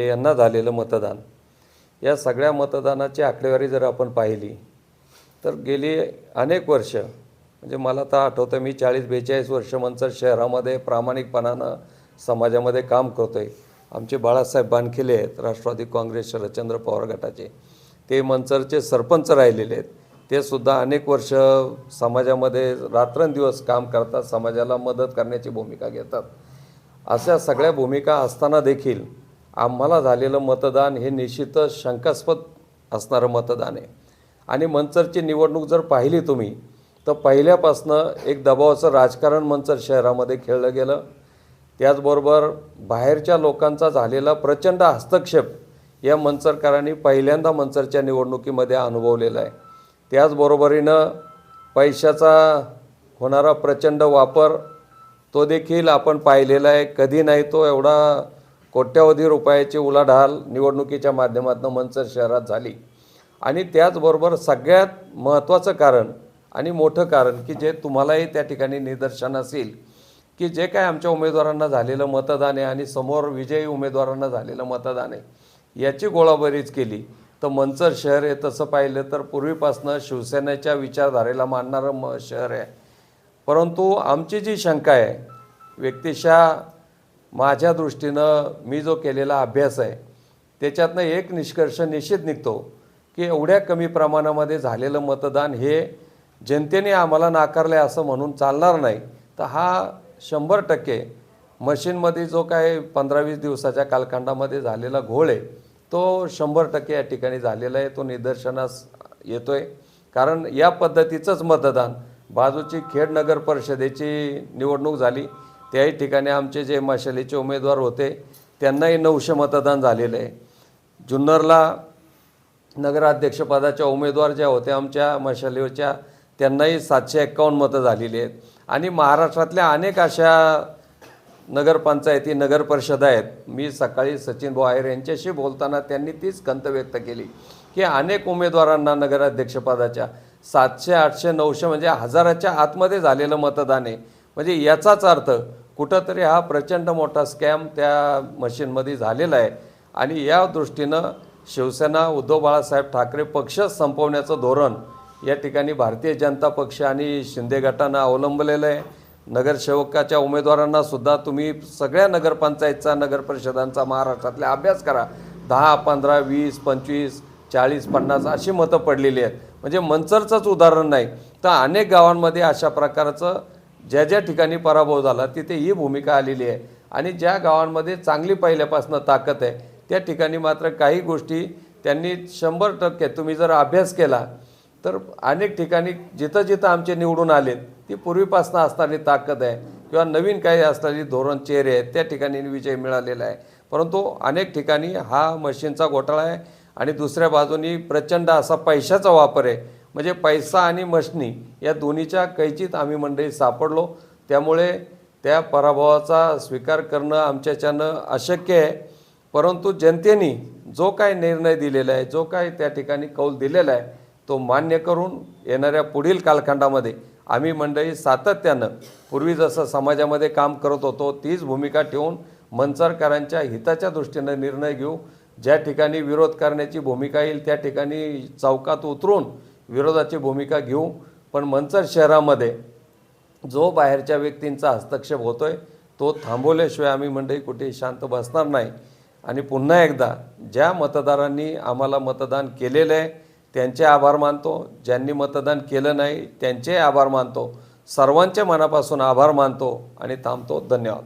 यांना झालेलं मतदान. या सगळ्या मतदानाची आकडेवारी जर आपण पाहिली तर गेली अनेक वर्ष म्हणजे मला तर आठवतं मी चाळीस बेचाळीस वर्ष मंचर शहरामध्ये प्रामाणिकपणानं समाजामध्ये काम करतो आहे आमचे बाळासाहेब बानखिले आहेत राष्ट्रवादी काँग्रेस शरदचंद्र पवार गटाचे. ते मंचरचे सरपंच राहिलेले आहेत. ते सुद्धा अनेक वर्ष समाजामध्ये रात्रंदिवस काम करतात समाजाला मदत करण्याची भूमिका घेतात. अशा सगळ्या भूमिका असताना देखील आम्हाला झालेलं मतदान हे निश्चितच शंकास्पद असणारं मतदान आहे. आणि मंचरची निवडणूक जर पाहिली तुम्ही तर पहिल्यापासनं एक दबावाचं राजकारण मंचर शहरामध्ये खेळलं गेलं. त्याचबरोबर बाहेरच्या लोकांचा झालेला प्रचंड हस्तक्षेप या मंचरकरांनी पहिल्यांदा मंचरच्या निवडणुकीमध्ये अनुभवलेला आहे. त्याचबरोबरीनं पैशाचा होणारा प्रचंड वापर तो देखील आपण पाहिलेला आहे. कधी नाही तो एवढा कोट्यावधी रुपयाची उलाढाल निवडणुकीच्या माध्यमातून मंचर शहरात झाली. आणि त्याचबरोबर सगळ्यात महत्त्वाचं कारण आणि मोठं कारण की जे तुम्हालाही त्या ठिकाणी निदर्शन असेल की जे काय आमच्या उमेदवारांना झालेलं मतदान आहे आणि समोर विजयी उमेदवारांना झालेलं मतदान आहे याची गोळाबरीच केली. तर मंचर शहर हे तसं पाहिलं तर पूर्वीपासनं शिवसेनेच्या विचारधारेला मानणारं म शहर आहे. परंतु आमची जी शंका आहे व्यक्तिशः माझ्या दृष्टीनं मी जो केलेला अभ्यास आहे त्याच्यातनं एक निष्कर्ष निश्चित निघतो की एवढ्या कमी प्रमाणामध्ये झालेलं मतदान हे जनतेने आम्हाला नाकारलं आहे असं म्हणून चालणार नाही. तर हा शंभर टक्के मशीनमध्ये जो काय पंधरा वीस दिवसाच्या कालखंडामध्ये झालेला घोळ आहे तो शंभर टक्के या ठिकाणी झालेला आहे तो निदर्शनास येतो आहे कारण या पद्धतीचंच मतदान. बाजूची खेड नगर परिषदेची निवडणूक झाली. त्याही ठिकाणी आमचे जे मशालीचे उमेदवार होते त्यांनाही नऊशे मतदान झालेलं आहे. जुन्नरला नगराध्यक्षपदाच्या उमेदवार ज्या होत्या आमच्या मशालीच्या त्यांनाही सातशे एक्कावन्न मतं झालेली आहेत. आणि महाराष्ट्रातल्या अनेक अशा नगरपंचायती नगर परिषदा आहेत. मी सकाळी सचिन बोहायर यांच्याशी बोलताना त्यांनी तीच खंत व्यक्त केली की अनेक उमेदवारांना नगराध्यक्षपदाच्या सातशे आठशे नऊशे म्हणजे हजाराच्या आतमध्ये झालेलं मतदान आहे. म्हणजे याचाच अर्थ कुठंतरी हा प्रचंड मोठा स्कॅम त्या मशीनमध्ये झालेला आहे. आणि या दृष्टीनं शिवसेना उद्धव बाळासाहेब ठाकरे पक्ष संपवण्याचं धोरण या ठिकाणी भारतीय जनता पक्ष आणि शिंदे गटानं अवलंबलेलं आहे. नगरसेवकाच्या उमेदवारांना सुद्धा तुम्ही सगळ्या नगरपंचायतचा नगरपरिषदांचा महाराष्ट्रातला अभ्यास करा. दहा पंधरा वीस पंचवीस चाळीस पन्नास अशी मतं पडलेली आहेत. म्हणजे मंचरचंच उदाहरण नाही. तर अनेक गावांमध्ये अशा प्रकारचं ज्या ज्या ठिकाणी पराभव झाला तिथे ही भूमिका आलेली आहे. आणि ज्या गावांमध्ये चांगली पहिल्यापासून ताकद आहे त्या ठिकाणी मात्र काही गोष्टी त्यांनी शंभर टक्के तुम्ही जर अभ्यास केला तर अनेक ठिकाणी जिथं जिथं आमचे निवडून आलेत ती पूर्वीपासून असणारी ताकद आहे. किंवा नवीन काही असणारी धोरण चेहरे आहेत त्या ठिकाणी विजय मिळालेला आहे. परंतु अनेक ठिकाणी हा मशीनचा घोटाळा आहे. आणि दुसऱ्या बाजूनी प्रचंड असा पैशाचा वापर आहे. म्हणजे पैसा आणि मशनी या दोन्हीच्या कैचीत आम्ही मंडळी सापडलो. त्यामुळे त्या पराभवाचा स्वीकार करणं आमच्याच्यानं अशक्य आहे. परंतु जनतेने जो काय निर्णय दिलेला आहे जो काय त्या ठिकाणी कौल दिलेला आहे तो मान्य करून येणाऱ्या पुढील कालखंडामध्ये आम्ही मंडळी सातत्यानं पूर्वी जसं समाजामध्ये काम करत होतो तीच भूमिका ठेवून मंचरकरांच्या हिताच्या दृष्टीनं निर्णय घेऊ. ज्या ठिकाणी विरोध करण्याची भूमिका येईल त्या ठिकाणी चौकात उतरून विरोधाची भूमिका घेऊ पण मंचर शहरामध्ये जो बाहेरच्या व्यक्तींचा हस्तक्षेप होतो आहे तो थांबवल्याशिवाय आम्ही मंडळी कुठेही शांत बसणार नाही. आणि पुन्हा एकदा ज्या मतदारांनी आम्हाला मतदान केलेलं आहे त्यांचे आभार मानतो. ज्यांनी मतदान केलं नाही त्यांचे आभार मानतो. सर्वांच्या मनापासून आभार मानतो आणि थांबतो. धन्यवाद.